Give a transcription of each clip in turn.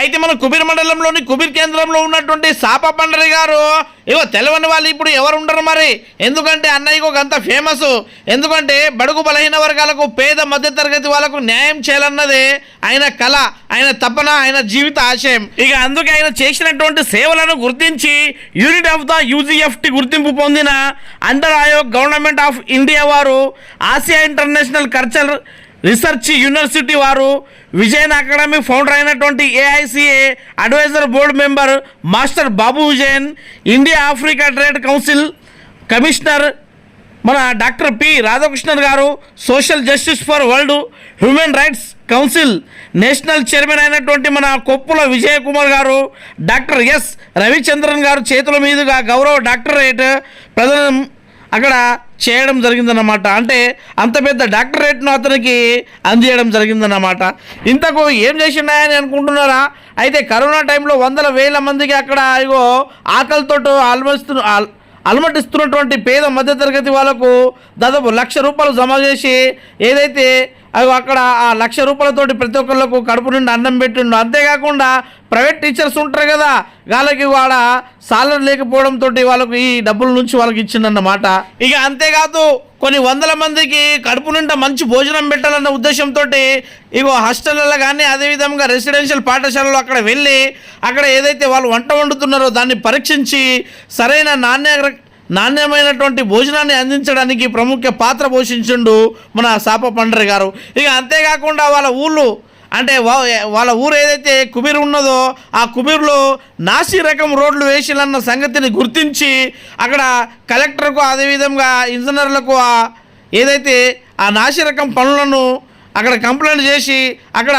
అయితే మన కుబీర్ మండలంలోని కుబీర్ కేంద్రంలో ఉన్నటువంటి సాప పండరి గారు ఇగో తెలవని వాళ్ళు ఇప్పుడు ఎవరు ఉండరు మరి? ఎందుకంటే అన్నయ్యకు అంత ఫేమస్. ఎందుకంటే బడుగు బలహీన వర్గాలకు పేద మధ్యతరగతి వాళ్ళకు న్యాయం చేయాలన్నదే ఆయన కళ ఆయన తపన ఆయన జీవిత ఆశయం. ఇక అందుకే ఆయన చేసినటువంటి సేవలను గుర్తించి యూనిట్ ఆఫ్ ద యూజీఎఫ్టి గుర్తింపు పొందిన under Aayog government of India వారు Asia international culture research university వారు విజయన్ అకాడమీ ఫౌండర్ అయినటువంటి AICA adviser board member master Babu Vijayan India Africa trade council commissioner మన doctor P Radhakrishnan garu social justice for world human rights council national chairman అయినటువంటి మన కొప్పుల విజయకుమార్ గారు doctor yes Ravichandran గారు చేతుల మీదుగా గౌరవ డాక్టరేట్ ప్రధానం అక్కడ చేయడం జరిగిందన్నమాట. అంటే అంత పెద్ద డాక్టరేట్ను అతనికి అందజేయడం జరిగిందన్నమాట. ఇంతకు ఏం చేసిండాయని అనుకుంటున్నారా? అయితే కరోనా టైంలో వందల వేల మందికి అక్కడ ఇగో ఆకలితో అలమస్తు అలమటిస్తున్నటువంటి పేద మధ్యతరగతి వాళ్ళకు దాదాపు లక్ష రూపాయలు జమ చేసి ఏదైతే అవి అక్కడ ఆ లక్ష రూపాయలతోటి ప్రతి ఒక్కళ్ళకు కడుపు నుండి అన్నం పెట్టిండు. అంతేకాకుండా ప్రైవేట్ టీచర్స్ ఉంటారు కదా వాళ్ళకి వాడ సాలరీ లేకపోవడంతో వాళ్ళకు ఈ డబ్బుల నుంచి వాళ్ళకి ఇచ్చిందన్నమాట ఇక అంతేకాదు కొన్ని వందల మందికి కడుపు నిండా మంచి భోజనం పెట్టాలన్న ఉద్దేశంతో ఇగో హాస్టల్లో కానీ అదేవిధంగా రెసిడెన్షియల్ పాఠశాలలో అక్కడ వెళ్ళి అక్కడ ఏదైతే వాళ్ళు వంట వండుతున్నారో దాన్ని పరీక్షించి సరైన నాణ్య నాణ్యమైనటువంటి భోజనాన్ని అందించడానికి ప్రముఖ పాత్ర పోషించిండు మన సాప పండరి గారు. ఇక అంతేకాకుండా వాళ్ళ ఊళ్ళు అంటే వా- వాళ్ళ ఊరు ఏదైతే కుబీర్ ఉన్నదో ఆ కుబీర్లో నాసి రకం రోడ్లు వేసిలన్న సంగతిని గుర్తించి అక్కడ కలెక్టర్కు అదేవిధంగా ఇంజనీర్లకు ఏదైతే ఆ నాసి రకం పనులను అక్కడ కంప్లైంట్ చేసి అక్కడ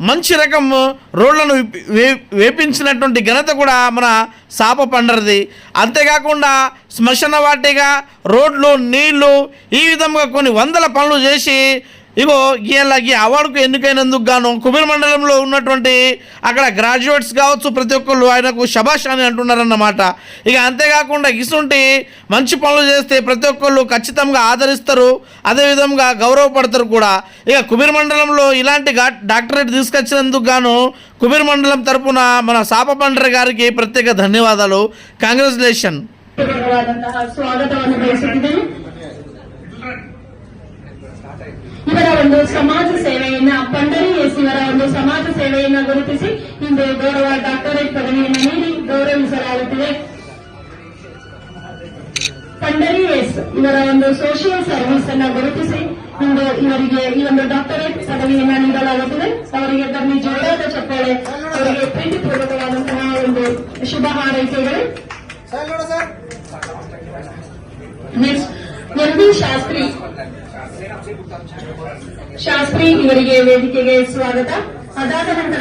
మంచి రకం రోడ్లను వే- వేపించినటువంటి ఘనత కూడా మన సాప పండరది. అంతేకాకుండా శ్మశాన వాటిగా రోడ్లు నీళ్ళు ఈ విధంగా కొన్ని వందల పనులు చేసి ఇగో వీళ్ళకి అవార్డుకు ఎన్నికైనందుకు గాను కుబేర్ మండలంలో ఉన్నటువంటి అక్కడ గ్రాడ్యుయేట్స్ కావచ్చు ప్రతి ఒక్కళ్ళు ఆయనకు శభాష్ అని అంటున్నారన్నమాట. ఇక అంతేకాకుండా ఇసుంటి మంచి పనులు చేస్తే ప్రతి ఒక్కళ్ళు ఖచ్చితంగా ఆదరిస్తారు అదేవిధంగా గౌరవపడతారు కూడా. ఇక కుబీర్ మండలంలో ఇలాంటి డాక్టరేట్ తీసుకొచ్చినందుకు గాను కుబీర్ మండలం తరపున మన సాప గారికి ప్రత్యేక ధన్యవాదాలు. కంగ్రాచులేషన్ స్వాగతం ಸೇವೆಯನ್ನ ಗುರುತಿಸಿ ಇಂದು ಗೌರವ ಡಾಕ್ಟರೇಟ್ ಪದವಿಯನ್ನು ನೀಡಿ ಗೌರವಿಸಲಾಗುತ್ತಿದೆ. ಪಂಡರಿ ಎಸ್ ಇವರ ಒಂದು ಸೋಷಿಯಲ್ ಸರ್ವಿಸ್ ಅನ್ನು ಗುರುತಿಸಿ ಇಂದು ಇವರಿಗೆ ಈ ಒಂದು ಡಾಕ್ಟರೇಟ್ ಪದವಿಯನ್ನು ನೀಡಲಾಗುತ್ತದೆ. ಅವರಿಗೆ ತಮ್ಮ ಜೋರಾದ ಚಪ್ಪಾಳೆ, ಅವರಿಗೆ ಪ್ರೀತಿಪೂರ್ವಕವಾದಂತಹ ಒಂದು ಶುಭ ಹಾರೈಕೆಗಳು. Next M Shastri. ಶಾಸ್ತ್ರಿ, ಇವರಿಗೆ ವೇದಿಕೆಗೆ ಸ್ವಾಗತ. സദാനന്ദ